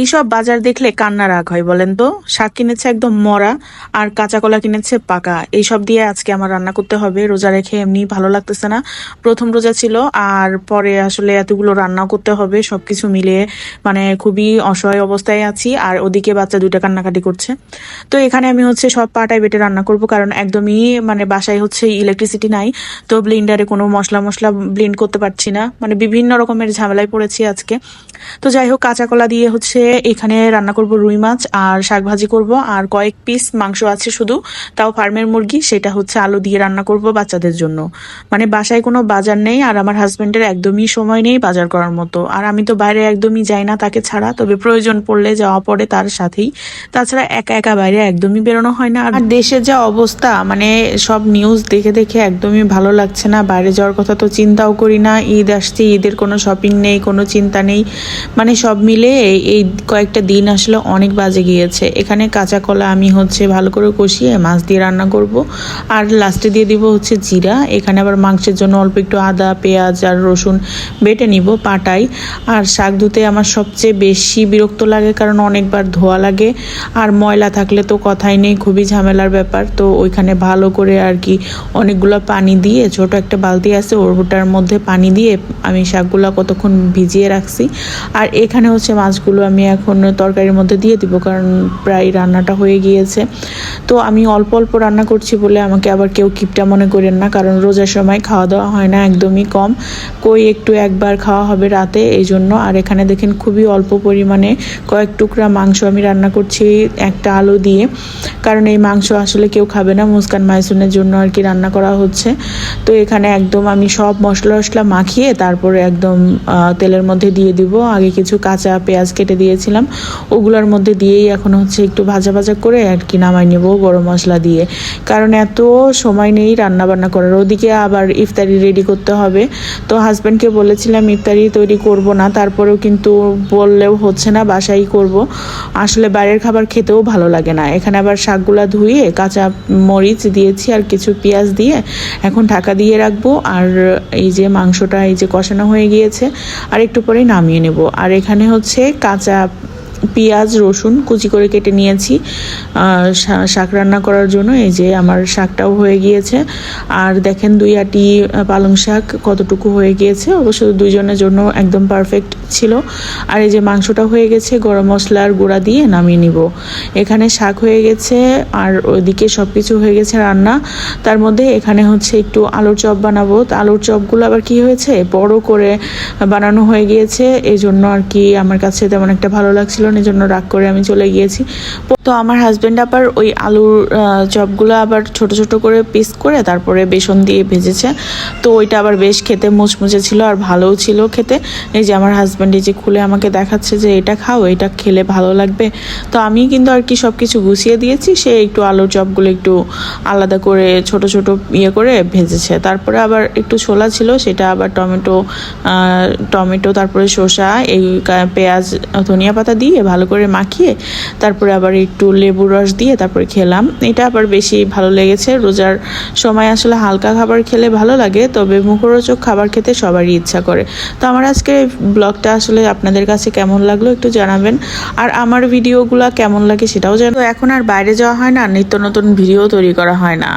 এইসব বাজার দেখলে কান্না রাগ হয়, বলেন তো? শাক কিনেছে একদম মরা, আর কাঁচা কলা কিনেছে পাকা। এইসব দিয়ে আজকে আমার রান্না করতে হবে, রোজা রেখে এমনি ভালো লাগতেছে না। প্রথম রোজা ছিল, আর পরে আসলে এতগুলো রান্না করতে হবে, সবকিছু মিলিয়ে মানে খুবই অসহায় অবস্থায় আছি, আর ওদিকে বাচ্চা দুইটা কান্নাকাটি করছে। তো এখানে আমি হচ্ছে সব পাটায় বেটে রান্না করব, কারণ একদমই মানে বাসায় হচ্ছে ইলেকট্রিসিটি নাই, তো ব্লিন্ডারে কোনো মশলা মশলা ব্লিন্ড করতে পারছি না। মানে বিভিন্ন রকমের ঝামেলায় পড়েছি আজকে। তো যাই হোক, কাঁচা কলা দিয়ে হচ্ছে এখানে রান্না করব রুই মাছ আর শাক ভাজি করব আর কয়েক পিস মাংস আছে শুধু, তাও ফার্মের মুরগি, সেটা হচ্ছে আলু দিয়ে রান্না করব বাচ্চাদের জন্য। মানে বাসায় কোনো বাজার নেই আর আমার হাজব্যান্ডের একদমই সময় নেই বাজার করার মতো। আর আমি তো বাইরে একদমই যাই না তাকে ছাড়া, তবে প্রয়োজন পড়লে যাওয়া পড়ে তার সাথেই। তাছাড়া একা একা বাইরে একদমই বেরোনো হয় না। আর দেশের যা অবস্থা মানে সব নিউজ দেখে দেখে একদমই ভালো লাগছে না। বাইরে যাওয়ার কথা তো চিন্তাও করি না। ঈদ আসছে, ঈদের কোনো শপিং নেই, কোনো চিন্তা নেই। মানে সব মিলে এই কয়েকটা দিন আসলে অনেক বাজে গিয়েছে। এখানে কাঁচা কলা আমি হচ্ছে ভালো করে কষিয়ে মাছ দিয়ে রান্না করব। আর লাস্টে দিয়ে দিব হচ্ছে জিরা। এখানে আবার মাংসের জন্য অল্প একটু আদা, পেঁয়াজ আর রসুন বেটে নিব পাটাই আর শাক ধুতে আমার সবচেয়ে বেশি বিরক্ত লাগে কারণ অনেকবার ধোয়া লাগে। আর ময়লা থাকলে তো কথাই নেই, খুবই ঝামেলার ব্যাপার। তো ওইখানে ভালো করে আর কি অনেকগুলো পানি দিয়ে ছোট একটা বালতি আছে, ওটার মধ্যে পানি দিয়ে আমি শাকগুলো কতক্ষণ ভিজিয়ে রাখছি। আর এখানে হচ্ছে মাছগুলো আমি এখন তরকারির মধ্যে দিয়ে দিব, কারণ প্রায় রান্নাটা হয়ে গিয়েছে। তো আমি অল্প অল্প রান্না করছি বলে আমাকে আবার কেউ কিপটা মনে করেন না, কারণ রোজার সময় খাওয়া দাওয়া হয় না, একদমই কম। কই একটু একবার খাওয়া হবে রাতে, এই জন্য। আর এখানে দেখেন খুবই অল্প পরিমাণে কয়েক টুকরা মাংস আমি রান্না করছি একটা আলু দিয়ে। কারণ এই মাংস আসলে কেউ খাবে না, মুস্কান মাইসুনের জন্য আর কি রান্না করা হচ্ছে। তো এখানে একদম আমি সব মশলা টশলা মাখিয়ে তারপরে একদম তেলের মধ্যে দিয়ে দিব। আগে কিছু কাঁচা পেঁয়াজ কেটে দিয়েছিলাম। ওগুলোর মধ্যে দিয়েই এখন হচ্ছে একটু ভাজা ভাজা করে আর কি নামাই নেব গরম মশলা দিয়ে। কারণ এত সময় নেই রান্না বান্না করার। ওদিকে আবার ইফতারি রেডি করতে হবে। তো হাজব্যান্ডকে বলেছিলাম, ইফতারি তৈরি করব না। তারপরেও কিন্তু বললেও হচ্ছে না, বাসাই করব। আসলে বাইরের খাবার খেতেও ভালো লাগে না। এখানে আবার শাকগুলা ধুয়ে কাঁচা মরিচ দিয়েছি আর কিছু পেঁয়াজ দিয়ে এখন ঢাকা দিয়ে রাখব। আর এই যে মাংসটা, এই যে কষানো হয়ে গিয়েছে আর একটু পরেই নামিয়ে নেব। আর এখানে হচ্ছে কাঁচা para পেঁয়াজ, রসুন কুচি করে কেটে নিয়েছি। শাক রান্না করার জন্য এই যে আমার শাকটাও হয়ে গিয়েছে। আর দেখেন দুই আটি পালং শাক কতটুকু হয়ে গিয়েছে। অবশ্য দুইজনের জন্য একদম পারফেক্ট ছিল। আর এই যে মাংসটা হয়ে গেছে, গরম মশলার গুঁড়া দিয়ে নামিয়ে নিব। এখানে শাক হয়ে গেছে, আর ওইদিকে সব কিছু হয়ে গেছে রান্না। তার মধ্যে এখানে হচ্ছে একটু আলুর চপ বানাবো। আলুর চপগুলো আবার কি হয়েছে? বড় করে বানানো হয়ে গিয়েছে। এই জন্য আর কি আমার কাছে তেমন একটা ভালো লাগছিল এই জন্য রাগ করে আমি চলে গিয়েছি। তো আমার হাজব্যান্ড আবার ওই আলুর চপগুলো আবার ছোট ছোট করে পিস করে তারপরে বেসন দিয়ে ভেজেছে। তো ওইটা আবার বেশ খেতে মুচমুচে ছিল আর ভালোও ছিল খেতে। এই যে আমার হাজব্যান্ড এই যে খুলে আমাকে দেখাচ্ছে যে এটা খাও, এটা খেলে ভালো লাগবে। তো আমি কিন্তু আর কি সব কিছু গুছিয়ে দিয়েছি, সে একটু আলুর চপগুলো একটু আলাদা করে ছোট ছোট ইয়ে করে ভেজেছে। তারপরে আবার একটু ছোলা ছিল, সেটা আবার টমেটো টমেটো, তারপরে শসা, এই পেঁয়াজ, ধনিয়া পাতা দিয়ে ভালো করে মাখিয়ে তারপরে আবার একটু লেবু রস দিয়ে তারপরে খেলাম। এটা আবার বেশি ভালো লেগেছে। রোজার সময় আসলে হালকা খাবার খেলে ভালো লাগে, তবে মুখরোচক খাবার খেতে সবারই ইচ্ছা করে। তো আমার আজকে ব্লগটা আসলে আপনাদের কাছে কেমন লাগল একটু জানাবেন। আর আমার ভিডিওগুলো কেমন লাগে সেটাও জানো এখন আর বাইরে যাওয়া হয় না, নিত্য নতুন ভিডিও তৈরি করা হয় না।